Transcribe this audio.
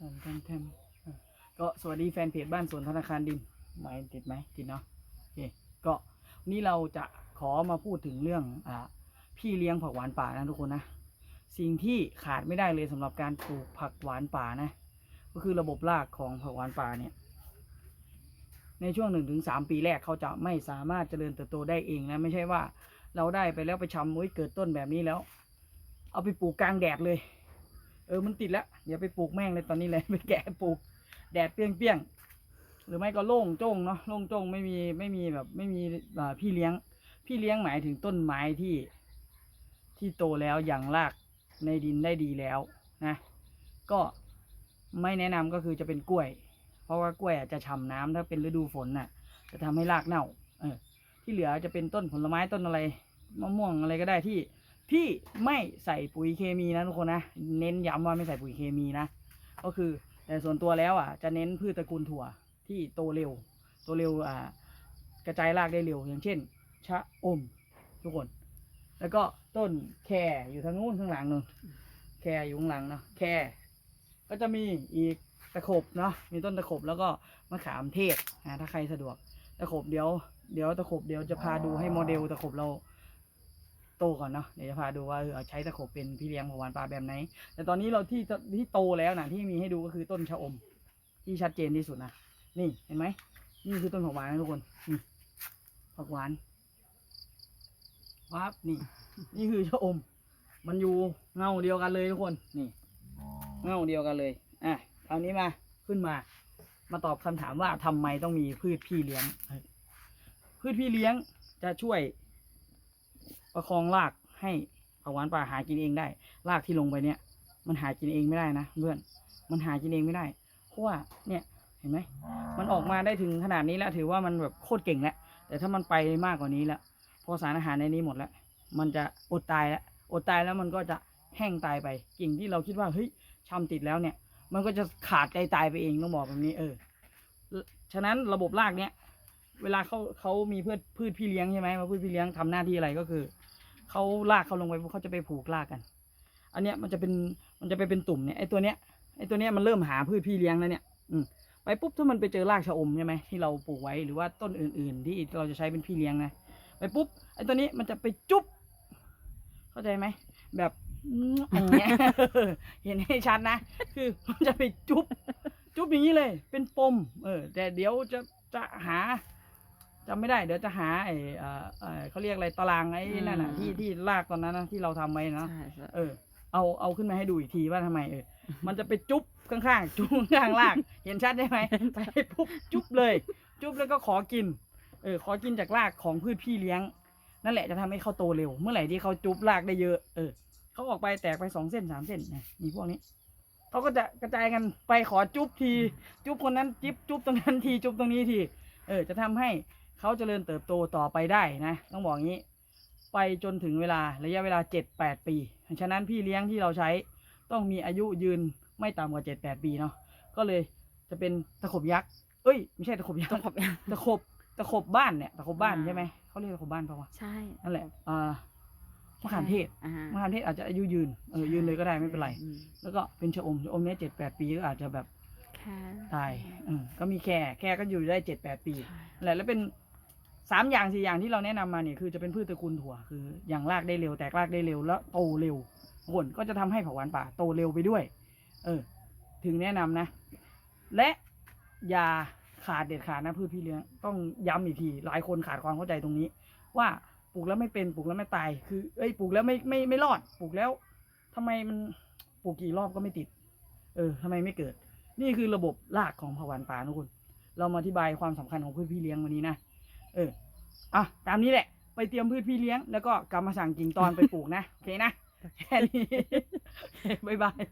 แทมแทมก็สวัสดีแฟนเพจบ้านสวนธนาคารดินหมายติดไหมติดเนาะโอเคก็วันนี้เราจะขอมาพูดถึงเรื่องอ่าพี่เลี้ยงผักหวานป่านะทุกคนนะสิ่งที่ขาดไม่ได้เลยสำหรับการปลูกผักหวานป่านะ ก็คือระบบรากของผักหวานป่าเนี่ย ในช่วงหนึ่งถึงสามปีแรกเขาจะไม่สามารถเจริญเติบโตได้เองนะ ไม่ใช่ว่าเราได้ไปแล้วไปชำโอ้ยเกิดต้นแบบนี้แล้ว เอาไปปลูกกลางแดดเลย เออมันติดแล้วอย่าไปปลูกแม่งเลยตอนนี้เลยไปแกะปลูกแดดเปรี้ยงๆหรือไม่ก็โล่งโจ้งเนาะโล่งโจ้งไม่มีไม่มีแบบ ไม่มีพี่เลี้ยง พี่เลี้ยงหมายถึงต้นไม้ที่ ที่โตแล้วอย่างรากในดินได้ดีแล้วนะ ก็ไม่แนะนำก็คือจะเป็นกล้วย เพราะว่ากล้วยอาจจะฉ่ำน้ำถ้าเป็นฤดูฝนน่ะ จะทำให้รากเน่า เออ ที่เหลือจะเป็นต้นผลไม้ต้นอะไรมะม่วงอะไรก็ได้ที่ ที่ไม่ใส่ปุ๋ยเคมีนะทุกคนนะ เน้นย้ำว่าไม่ใส่ปุ๋ยเคมีนะ ก็คือแต่ส่วนตัวแล้วอะจะเน้นพืชตระกูลถั่วที่โตเร็ว โตเร็วอ่ากระจายรากได้เร็ว อย่างเช่น ชะอม ทุกคน แล้วก็ต้นแครอยู่ทางนู้นข้างหลังนู่นแครอยู่ข้างหลังเนาะแครก็จะมีอีกตะขบเนาะมีต้นตะขบแล้วก็มะขามเทศนะถ้าใครสะดวกตะขบเดี๋ยวเดี๋ยวตะขบเดี๋ยวจะพาดูให้โมเดลตะขบเรา โตก่อนเนาะเดี๋ยวจะพาดูว่าเออใช้ตะขบเป็นพี่เลี้ยงผักหวานปลาแบบไหน แต่ตอนนี้เราที่ที่โตแล้วนะที่มีให้ดูก็คือต้นชะอม ที่ชัดเจนที่สุดนะนี่เห็นไหมนี่คือต้นผักหวานนะทุกคนนี่ผักหวานวับนี่ นี่คือชะอม มันอยู่เงาเดียวกันเลยทุกคนนี่เงาเดียวกันเลยอะคราวนี้มาขึ้นมา มาตอบคำถามว่าทำไมต้องมีพืชพี่เลี้ยง พืชพี่เลี้ยงจะช่วย ประคองรากให้ผักหวานป่าหากินเองได้ รากที่ลงไปเนี่ย มันหากินเองไม่ได้นะเพื่อน มันหากินเองไม่ได้ เพราะว่าเนี่ยเห็นไหม มันออกมาได้ถึงขนาดนี้แล้วถือว่ามันแบบโคตรเก่งแล้ว แต่ถ้ามันไปมากกว่านี้แล้วพอสารอาหารในนี้หมดแล้ว มันจะอดตายแล้ว อดตายแล้วมันก็จะแห้งตายไป กิ่งที่เราคิดว่าเฮ้ยชำติดแล้วเนี่ย มันก็จะขาดใจตายไปเองต้องบอกแบบนี้ เออ ฉะนั้นระบบรากเนี้ย เวลาเขาเขามีพืชพืชพี่เลี้ยงใช่ไหมมาพืชพี่เลี้ยงทำหน้าที่อะไรก็คือ เขาลากเขาลงไปเขาจะไปผูกรากกัน อันเนี้ยมันจะเป็นมันจะไปเป็นตุ่มเนี่ยไอตัวเนี้ยไอตัวเนี้ยมันเริ่มหาพืชพี่เลี้ยงแล้วเนี่ย อืมไปปุ๊บถ้ามันไปเจอรากชะอมใช่ไหมที่เราปลูกไว้หรือว่าต้นอื่น ๆ ที่เราจะใช้เป็นพี่เลี้ยงนะไปปุ๊บไอตัวนี้มันจะไปจุ๊บเข้าใจไหมแบบอย่างเงี้ยเห็นให้ชัดนะคือมันจะไปจุ๊บจุ๊บอย่างนี้เลย เป็นปม เออ แต่เดี๋ยวจะจะหา จำไม่ได้เดี๋ยวจะหาไอ้เอ่อเอ่อเขาเรียกอะไรตารางไอ้นั่นน่ะอืมที่ที่ลากตอนนั้นนะที่เราทำไว้นะ ใช่ใช่ เออ เอาเอาขึ้นมาให้ดูอีกทีว่าทำไมเออ มันจะไปจุ๊บข้างๆ จุ๊บข้างๆลากเห็นชัดได้ไหมไปปุ๊บจุ๊บเลย จุ๊บแล้วก็ขอกิน เออ ขอกินจากรากของพืชพี่เลี้ยง นั่นแหละจะทำให้เขาโตเร็ว เมื่อไหร่ที่เขาจุ๊บรากได้เยอะ เออ เขาออกไปแตกไปสองเส้นสามเส้นนะมีพวกนี้ เขาก็จะกระจายกันไปขอจุ๊บที จุ๊บคนนั้นจิบจุ๊บตรงนั้นทีจุ๊บตรงนี้ที เออ จะทำให้ เขาเจริญเติบโตต่อไปได้นะต้องบอกงี้ ไปจนถึงเวลาระยะเวลาเจ็ดแปดปี ฉะนั้นพี่เลี้ยงที่เราใช้ต้องมีอายุยืนไม่ต่ำกว่าเจ็ดแปดปีเนาะก็เลยจะเป็นตะขบยักษ์เอ้ยไม่ใช่ตะขบยักษ์ต้องขอบยังตะขบตะขบบ้านเนี่ยตะขบบ้านอ่าใช่ไหมเขาเรียกตะขบบ้านเปล่าวะใช่นั่นแหละอ่ามะขามเทศอ่ามะขามเทศอาจจะอายุยืนเออยืนเลยก็ได้ไม่เป็นไรอืมแล้วก็เป็นชะอมชะอมเนี้ยเจ็ดแปดปีก็อาจจะแบบแค่ตายอืมก็มีแค่แค่ก็อยู่ได้เจ็ดแปดปีใช่แหละแล้วเป็น สามอย่างสี่อย่างที่เราแนะนำมาเนี่ยคือจะเป็นพืชตระกูลถั่วคืออย่างรากได้เร็วแตกรากได้เร็วแล้วโตเร็วผลก็จะทำให้ผักหวานป่าโตเร็วไปด้วย เออ ถึงแนะนำนะ และอย่าขาดเด็ดขาดนะพืชพี่เลี้ยงต้องย้ำอีกทีหลายคนขาดความเข้าใจตรงนี้ ว่าปลูกแล้วไม่เป็นปลูกแล้วไม่ตาย คือเอ้ยปลูกแล้วไม่ไม่ไม่รอดปลูกแล้วทำไมมันปลูกกี่รอบก็ไม่ติด เออทำไมไม่เกิด นี่คือระบบรากของผักหวานป่านะคุณเรามาอธิบายความสำคัญของพืชพี่เลี้ยงวันนี้นะ เอออะตามนี้แหละ ไปเตรียมพืชพี่เลี้ยง แล้วก็กลับมาสั่งกิ่งตอนไปปลูกนะ โอเคนะ แค่นี้โอเคบ๊ายบาย